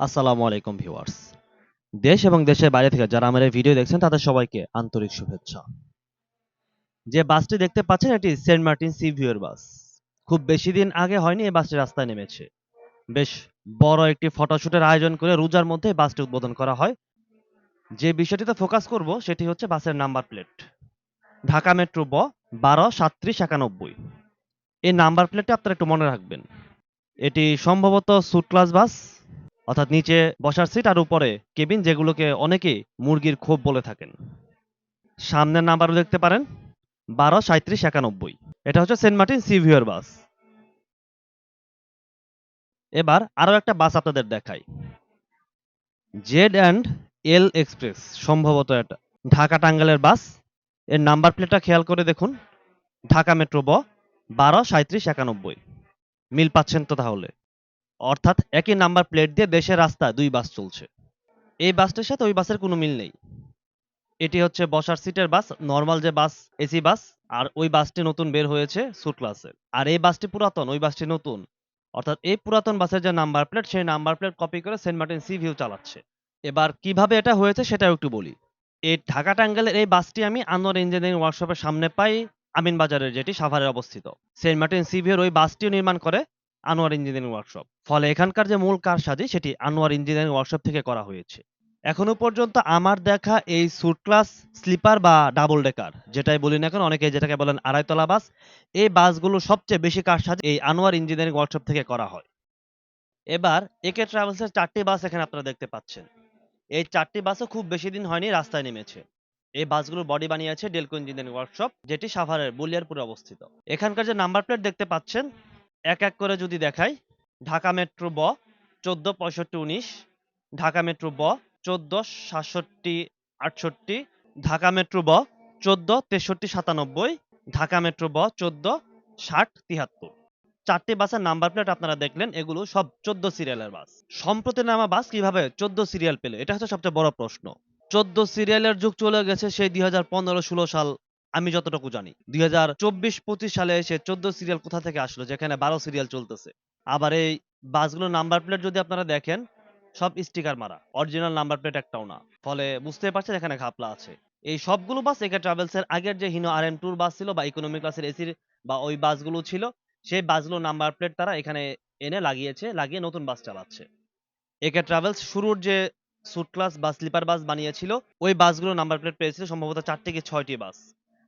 আসসালামু আলাইকুম ভিউয়ার্স। দেশ এবং দেশের বাইরে থেকে যারা আমার এই ভিডিও দেখছেন, তাদের সবাইকে আন্তরিক শুভেচ্ছা। যে বাসটি দেখতে পাচ্ছেন, এটি সেন্ট মার্টিন সি ভিউয়ের বাস। খুব বেশি দিন আগে হয়নি এই বাসটি রাস্তায় নেমেছে। বেশ বড় একটি ফটোশুটের আয়োজন করে রোজার মধ্যে বাসটি উদ্বোধন করা হয়। যে বিষয়টিতে ফোকাস করব, সেটি হচ্ছে বাসের নাম্বার প্লেট। ঢাকা মেট্রো ব, বারো সাতত্রিশ একানব্বই। এই নাম্বার প্লেটটা আপনারা একটু মনে রাখবেন। এটি সম্ভবত সুট ক্লাস বাস। অর্থাৎ নিচে বসার সিট আর উপরে কেবিন যেগুলোকে অনেকেই মুরগির খোপ বলে থাকেন। সামনের নাম্বারও দেখতে পারেন, বারো সাঁত্রিশ একানব্বই। এটা হচ্ছে সেন্ট মার্টিন সিভিওর বাস এবার আরও একটা বাস আপনাদের দেখাই। জেড অ্যান্ড এল এক্সপ্রেস সম্ভবত এটা। ঢাকা টাঙ্গালের বাসের নাম্বার প্লেটটা খেয়াল করে দেখুন। ঢাকা মেট্রো ব, বারো সাঁত্রিশ একানব্বই। মিল পাচ্ছেন তো তাহলে। অর্থাৎ একই নাম্বার প্লেট দিয়ে দেশের রাস্তায় দুই বাস চলছে। এই বাসটার সাথে ওই বাসের কোনো মিল নেই। এটি হচ্ছে বসার সিটের বাস, নর্মাল যে বাস, এসি বাস, আর ওই বাসটি নতুন বের হয়েছে সুট ক্লাসের। আর এই বাসটি পুরাতন, ওই বাসটি নতুন। অর্থাৎ এই পুরাতন বাসের যে নাম্বার প্লেট, সেই নাম্বার প্লেট কপি করে সেন্ট মার্টিন সি ভিউ চালাচ্ছে। এবার কীভাবে এটা হয়েছে সেটাও একটু বলি। এই ঢাকা টাঙ্গালের এই বাসটি আমি আনোয়ার ইঞ্জিনিয়ারিং ওয়ার্কশপের সামনে পাই আমিন বাজারের যেটি সাভারে অবস্থিত। সেন্ট মার্টিন সি ভিউর ওই বাসটিও নির্মাণ করে আনোয়ার ইঞ্জিনিয়ারিং ওয়ার্কশপ ফলে এখানকার যে মূল কারসাজি, সেটি আনোয়ার ইঞ্জিনিয়ারিং ওয়ার্কশপ থেকে করা হয়েছে। এখনও পর্যন্ত আমার দেখা এই সুট ক্লাস স্লিপার বা ডাবল ডেকার যেটাই বলি না কেন, অনেকে যেটাকে বলেন আড়াইতলা বাস, এই বাসগুলো সবচেয়ে বেশি কারসাজি এই আনোয়ার ইঞ্জিনিয়ারিং ওয়ার্কশপ থেকে করা হয়। এবার একে ট্রাভেলসের চারটি বাস এখানে আপনারা দেখতে পাচ্ছেন। এই চারটি বাসও খুব বেশি দিন হয়নি, রাস্তায় নেমেছে। এই বাসগুলোর বডি বানিয়েছে ডেলকো ইঞ্জিনিয়ারিং ওয়ার্কশপ যেটি সাভারের বুলিয়ারপুরে অবস্থিত। এখানকার যে নাম্বার প্লেট দেখতে পাচ্ছেন এক এক করে যদি দেখাই, ঢাকা মেট্রো ব, চোদ্দ পঁয়ষট্টি উনিশ, ঢাকা মেট্রো ব, চোদ্দ সাতষট্টি আটষট্টি, ঢাকা মেট্রো ব, চোদ্দ তেষট্টি সাতানব্বই, ঢাকা মেট্রো ব, চোদ্দ ষাট তিহাত্তর। চারটি বাসের নাম্বার প্লেট আপনারা দেখলেন, এগুলো সব চোদ্দ সিরিয়ালের বাস। সম্প্রতি নামা বাস কীভাবে চোদ্দ সিরিয়াল পেলে? এটা হচ্ছে সবচেয়ে বড় প্রশ্ন। চোদ্দ সিরিয়ালের যুগ চলে গেছে সেই দুই হাজার পনেরো ষোলো সাল আমি যতটুকু জানি। দুই হাজার চব্বিশ পঁচিশ সালে এসে চোদ্দ সিরিয়াল কোথা থেকে আসলো? যেখানে বারো সিরিয়াল চলতেছে। আবার এই বাসগুলোর নাম্বার প্লেট যদি আপনারা দেখেন, সব স্টিকার মারা। অরিজিনাল নাম্বার প্লেট একটাও না। ফলে বুঝতে পারছেন এখানে ঘাপলা আছে। এই সবগুলো বাস একে ট্রাভেলস এর আগের যে হিনো আর এম টুর বাস ছিল বা ইকোনমি ক্লাসের এসির বা ওই বাসগুলো ছিল, সেই বাসগুলো নাম্বার প্লেট তারা এখানে এনে লাগিয়েছে, লাগিয়ে নতুন বাস চালাচ্ছে। একে ট্রাভেলস শুরুর যে সুট ক্লাস বা স্লিপার বাস বানিয়েছিল, ওই বাসগুলো নাম্বার প্লেট পেয়েছিল সম্ভবত চারটি কি ছয়টি বাস।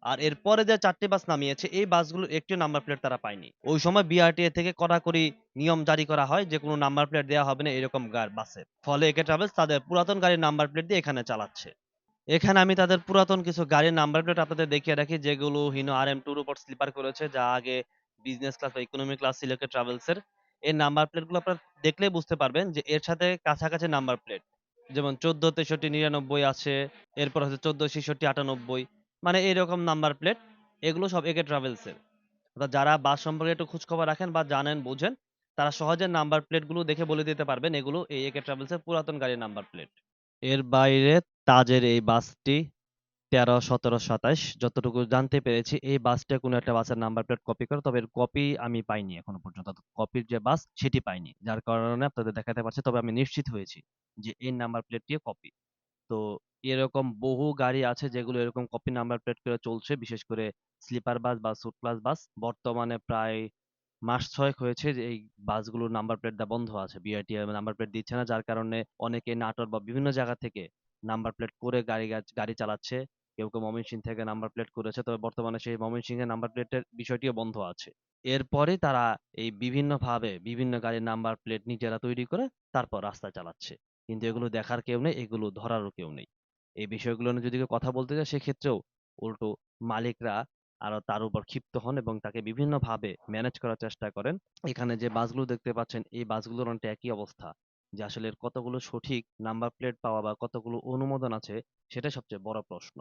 আর এরপরে যে চারটি বাস নামিয়েছে, এই বাসগুলোর একটি নাম্বার প্লেট তারা পায়নি। ওই সময় বিআরটিএ থেকে কড়াকড়ি নিয়ম জারি করা হয়, যে কোনো নাম্বার প্লেট দেওয়া হবে না, এরকম বাসের ফলে একে ট্রাভেলস তাদের পুরাতন গাড়ির নাম্বার প্লেট দিয়ে এখানে চালাচ্ছে। এখানে আমি তাদের পুরাতন কিছু গাড়ির নাম্বার প্লেট আপনাদের দেখিয়ে রাখি, যেগুলো হিনো আর এম টুর উপর স্লিপার করেছে, যা আগে বিজনেস ক্লাস বা ইকোনমি ক্লাস ছিল একে ট্রাভেলস এর। নাম্বার প্লেটগুলো আপনারা দেখলেই বুঝতে পারবেন যে এর সাথে কাছাকাছি নাম্বার প্লেট যেমন চোদ্দ তেষট্টি নিরানব্বই আছে, এরপর হচ্ছে চোদ্দ ছেষট্টি আটানব্বই। মানে এরকম নাম্বার প্লেট এগুলো সব একে ট্রাভেলস এর। অর্থাৎ যারা বাস সম্পর্কে একটু খোঁজখবর রাখেন বা জানেন, বুঝেন, তারা সহজে নাম্বার প্লেটগুলো দেখে বলে দিতে পারবেন। এগুলো এই একে ট্রাভেলস এর পুরাতন গাড়ির নাম্বার প্লেট এর বাইরে তাজের এই বাসটি তেরো, সতেরো, সাতাশ, যতটুকু জানতে পেরেছি, এই বাসটা কোনো একটা বাসের নাম্বার প্লেট কপি করে, তবে এর কপি আমি পাইনি এখনও পর্যন্ত। কপির যে বাস, সেটি পাইনি। যার কারণে আপনাদের দেখাতে পারছি, তবে আমি নিশ্চিত হয়েছি যে এই নাম্বার প্লেটটি কপি তো এরকম বহু গাড়ি আছে যেগুলো এরকম কপি নাম্বার প্লেট করে চলছে। বিশেষ করে স্লিপার বাস বা সুট ক্লাস বাস বর্তমানে প্রায় মাস ছয়েক হয়েছে যে এই বাসগুলোর নাম্বার প্লেট দেওয়া বন্ধ আছে। বিআরটিএ নাম্বার প্লেট দিচ্ছে না, যার কারণে অনেকে নাটোর বা বিভিন্ন জায়গা থেকে নাম্বার প্লেট করে গাড়ি গাড়ি চালাচ্ছে। কেউ কেউ ময়মনসিংহ থেকে নাম্বার প্লেট করেছে। তবে বর্তমানে সেই ময়মনসিংহের নাম্বার প্লেটের বিষয়টিও বন্ধ আছে। এরপরে তারা এই বিভিন্ন ভাবে বিভিন্ন গাড়ির নাম্বার প্লেট নিজেরা তৈরি করে তারপর রাস্তায় চালাচ্ছে। কিন্তু এগুলো দেখার কেউ নেই, এগুলো ধরারও কেউ নেই। এই বিষয়গুলো নিয়ে যদি কেউ কথা বলতে যায় সেক্ষেত্রেও উল্টো মালিকরা আরও তার উপর ক্ষিপ্ত হন এবং তাকে বিভিন্ন ভাবে ম্যানেজ করার চেষ্টা করেন। এখানে যে বাসগুলো দেখতে পাচ্ছেন, এই বাসগুলোর অনেকটা একই অবস্থা, যে আসলে কতগুলো সঠিক নাম্বার প্লেট পাওয়া বা কতগুলো অনুমোদন আছে, সেটা সবচেয়ে বড় প্রশ্ন।